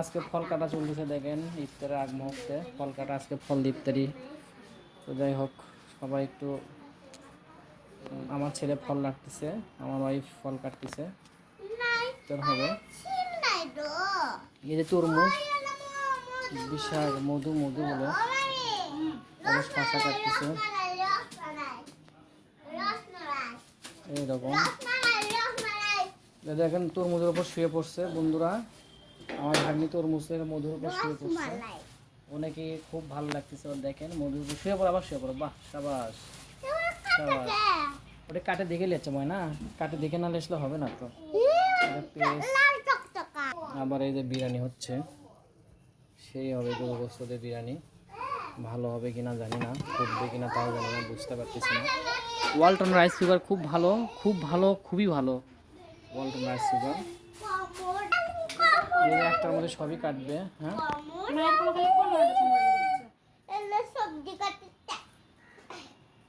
আজকে ফল কাটা চলতেছে, দেখেন ইফতারের আগ মুহূর্তে। ফল কাটা আজকে ফল ইফতারি। তো যাই হোক, সবাই একটু আমার ছেলে ফল রাখতেছে, আমার ওয়াইফ ফল কাটতেছে। হবে। এই যে তরমুজ, বিশাল মধু মধু বলে। কাটতেছে। এইরকম। এই দেখেন তরমুজের উপর শুয়ে পড়ছে বন্ধুরা। আমার ভাগ্নি তরমুজের মধুর উপর শুয়ে পড়ছে। অনেকে খুব ভালো লাগতেছে ওর দেখেন মধুর উপর শুয়ে পড়ো আবার শুয়ে পড়ো। বাহ সাবাস। সাবাস। ওটা কাটে দেখে লেছে ময় না কাটে দেখে না লেসলে হবে না তো। আবার এই যে বিরিয়ানি হচ্ছে সেই হবে গরু গোস্তদের বিরিয়ানি। ভালো হবে কিনা জানি না ফুটবে কিনা তাও জানি না বুঝতে পারতেছি না। ওয়ালটন রাইস সুগার খুব ভালো খুব ভালো খুবই ভালো। ওয়ালটন রাইস সুগার এই যে একটার মধ্যে সবই কাটবে হ্যাঁ?